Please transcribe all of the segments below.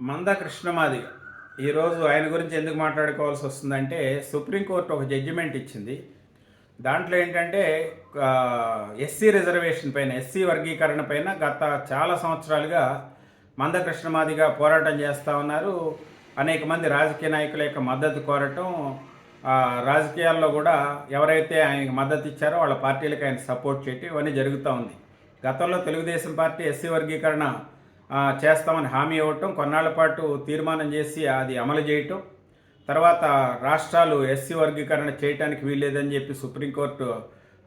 మంద కృష్ణమాది ఈరోజు ఆయన గురించి ఎందుకు మాట్లాడుకోవాల్సి వస్తుందంటే సుప్రీంకోర్టు ఒక జడ్జిమెంట్ ఇచ్చింది. దాంట్లో ఏంటంటే ఎస్సీ రిజర్వేషన్ పైన ఎస్సీ వర్గీకరణ పైన గత చాలా సంవత్సరాలుగా మంద కృష్ణమాదిగా పోరాటం చేస్తూ ఉన్నారు. అనేక మంది రాజకీయ నాయకుల యొక్క మద్దతు కోరటం రాజకీయాల్లో కూడా ఎవరైతే ఆయనకి మద్దతు ఇచ్చారో వాళ్ళ పార్టీలకు ఆయన సపోర్ట్ చేయటం ఇవన్నీ జరుగుతూ ఉంది. గతంలో తెలుగుదేశం పార్టీ ఎస్సీ వర్గీకరణ చేస్తామని హామీ ఇవ్వటం కొన్నాళ్ళ పాటు తీర్మానం చేసి అది అమలు చేయటం తర్వాత రాష్ట్రాలు ఎస్సీ వర్గీకరణ చేయటానికి వీల్లేదని చెప్పి సుప్రీంకోర్టు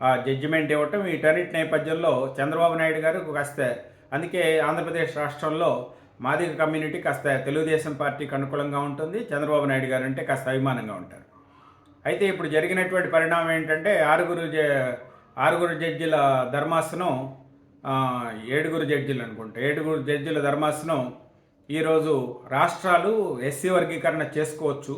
ఆ, జడ్జిమెంట్ ఇవ్వటం వీటన్నిటి నేపథ్యంలో చంద్రబాబు నాయుడు గారు కాస్త అందుకే ఆంధ్రప్రదేశ్ రాష్ట్రంలో మాదిగ కమ్యూనిటీ కాస్త తెలుగుదేశం పార్టీకి అనుకూలంగా ఉంటుంది చంద్రబాబు నాయుడు గారు అంటే కాస్త అభిమానంగా ఉంటారు. అయితే ఇప్పుడు జరిగినటువంటి పరిణామం ఏంటంటే ఆరుగురు జ- ఆరుగురు జడ్జిల ధర్మాసనం ఏడుగురు జడ్జీలు అనుకుంటా. ఏడుగురు జడ్జీల ధర్మాసనం ఈరోజు రాష్ట్రాలు ఎస్సీ వర్గీకరణ చేసుకోవచ్చు.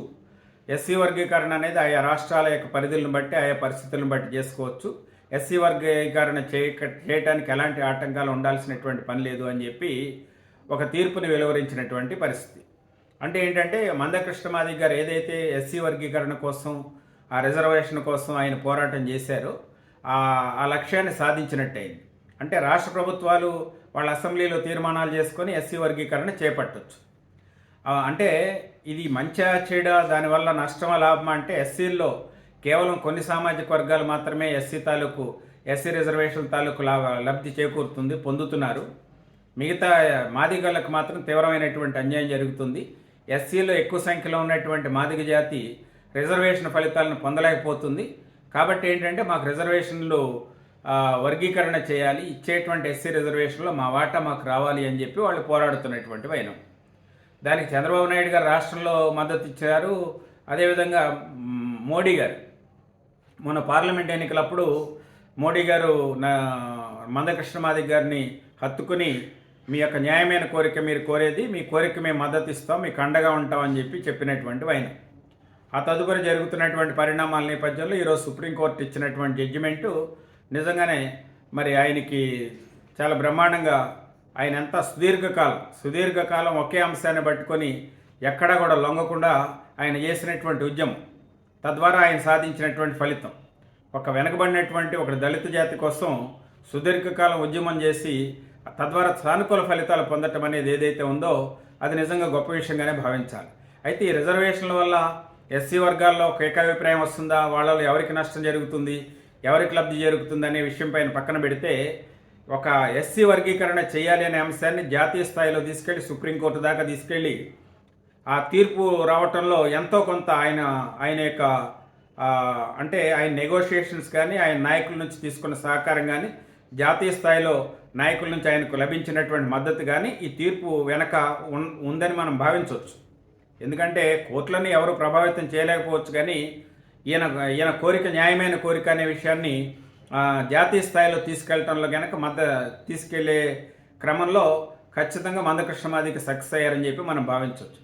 ఎస్సీ వర్గీకరణ అనేది ఆయా రాష్ట్రాల యొక్క పరిధులను బట్టి ఆయా పరిస్థితులను బట్టి చేసుకోవచ్చు. ఎస్సీ వర్గీకరణ చేయక చేయటానికి ఎలాంటి ఆటంకాలు ఉండాల్సినటువంటి పని లేదు అని చెప్పి ఒక తీర్పుని వెలువరించినటువంటి పరిస్థితి. అంటే ఏంటంటే మందకృష్ణ మాదిక్ గారు ఏదైతే ఎస్సీ వర్గీకరణ కోసం ఆ రిజర్వేషన్ కోసం ఆయన పోరాటం చేశారో ఆ లక్ష్యాన్ని సాధించినట్టయింది. అంటే రాష్ట్ర ప్రభుత్వాలు వాళ్ళ అసెంబ్లీలో తీర్మానాలు చేసుకొని ఎస్సీ వర్గీకరణ చేపట్టవచ్చు అంటే ఇది మంచిగా చెడ దానివల్ల నష్టమా లాభమా అంటే ఎస్సీల్లో కేవలం కొన్ని సామాజిక వర్గాలు మాత్రమే ఎస్సీ తాలూకు ఎస్సీ రిజర్వేషన్ తాలూకు లాభ లబ్ధి చేకూరుతుంది పొందుతున్నారు. మిగతా మాదిగలకు మాత్రం తీవ్రమైనటువంటి అన్యాయం జరుగుతుంది. ఎస్సీలో ఎక్కువ సంఖ్యలో ఉన్నటువంటి మాదిగ జాతి రిజర్వేషన్ ఫలితాలను పొందలేకపోతుంది. కాబట్టి ఏంటంటే మాకు రిజర్వేషన్లు వర్గీకరణ చేయాలి. ఇచ్చేటువంటి ఎస్సీ రిజర్వేషన్లో మా వాటా మాకు రావాలి అని చెప్పి వాళ్ళు పోరాడుతున్నటువంటి వైనం. దానికి చంద్రబాబు నాయుడు గారు రాష్ట్రంలో మద్దతు ఇచ్చారు. అదేవిధంగా మోడీ గారు. మొన్న పార్లమెంట్ ఎన్నికలప్పుడు మోడీ గారు నా మందకృష్ణమాది గారిని హత్తుకుని మీ యొక్క న్యాయమైన కోరిక మీరు కోరేది మీ కోరిక మేము మద్దతు ఇస్తాం మీకు అండగా ఉంటాం అని చెప్పి చెప్పినటువంటి వైనం. ఆ తదుపరి జరుగుతున్నటువంటి పరిణామాల నేపథ్యంలో ఈరోజు సుప్రీంకోర్టు ఇచ్చినటువంటి జడ్జిమెంటు నిజంగానే మరి ఆయనకి చాలా బ్రహ్మాండంగా ఆయన ఎంత సుదీర్ఘకాలం సుదీర్ఘకాలం ఒకే అంశాన్ని పట్టుకొని ఎక్కడా కూడా లొంగకుండా ఆయన చేసినటువంటి ఉద్యమం తద్వారా ఆయన సాధించినటువంటి ఫలితం. ఒక వెనకబడినటువంటి ఒక దళిత జాతి కోసం సుదీర్ఘకాలం ఉద్యమం చేసి తద్వారా సానుకూల ఫలితాలు పొందటం అనేది ఏదైతే ఉందో అది నిజంగా గొప్ప విషయంగానే భావించాలి. అయితే ఈ రిజర్వేషన్ల వల్ల ఎస్సీ వర్గాల్లో ఒక ఏకాభిప్రాయం వస్తుందా? వాళ్ళలో ఎవరికి నష్టం జరుగుతుంది? ఎవరికి లబ్ధి జరుగుతుందనే అనే విషయం పైన పక్కన పెడితే ఒక ఎస్సీ వర్గీకరణ చేయాలి అనే అంశాన్ని జాతీయ స్థాయిలో తీసుకెళ్ళి సుప్రీంకోర్టు దాకా తీసుకెళ్ళి ఆ తీర్పు రావటంలో ఎంతో కొంత ఆయన ఆయన యొక్క అంటే ఆయన నెగోషియేషన్స్ కానీ ఆయన నాయకుల నుంచి తీసుకున్న సహకారం కానీ జాతీయ స్థాయిలో నాయకుల నుంచి ఆయనకు లభించినటువంటి మద్దతు కానీ ఈ తీర్పు వెనక ఉన్- ఉందని మనం భావించవచ్చు. ఎందుకంటే కోర్టులని ఎవరు ప్రభావితం చేయలేకపోవచ్చు కానీ ఈయన ఈయన కోరిక న్యాయమైన కోరిక అనే విషయాన్ని జాతీయ స్థాయిలో తీసుకెళ్ళటంలో కనుక మద్ద తీసుకెళ్ళే క్రమంలో ఖచ్చితంగా మందకృష్ణ మాదికి సక్సెస్ అయ్యారని చెప్పి మనం భావించవచ్చు.